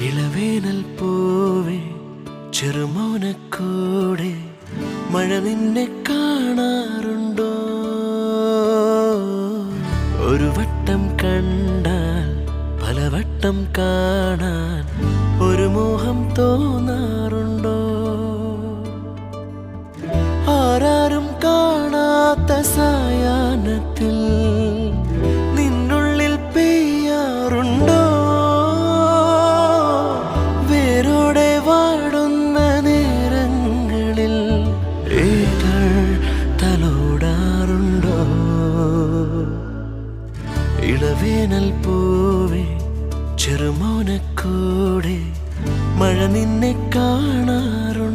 ഇളവേനൽ പോവേ ചെറുമോനക്കൂടെ മഴ നിന്നെ കാണാറുണ്ടോ? ഒരു വട്ടം കണ്ടാൽ പലവട്ടം കാണാൻ ഒരു മോഹം തോന്നാറുണ്ടോ? ആരാരും കാണാത്ത സായാഹ്നത്തിൽ ഇളവേനൽ പൂവേ ചെറുമോനക്കൂടെ മഴ നിന്നെ കാണാറുണ്ടോ.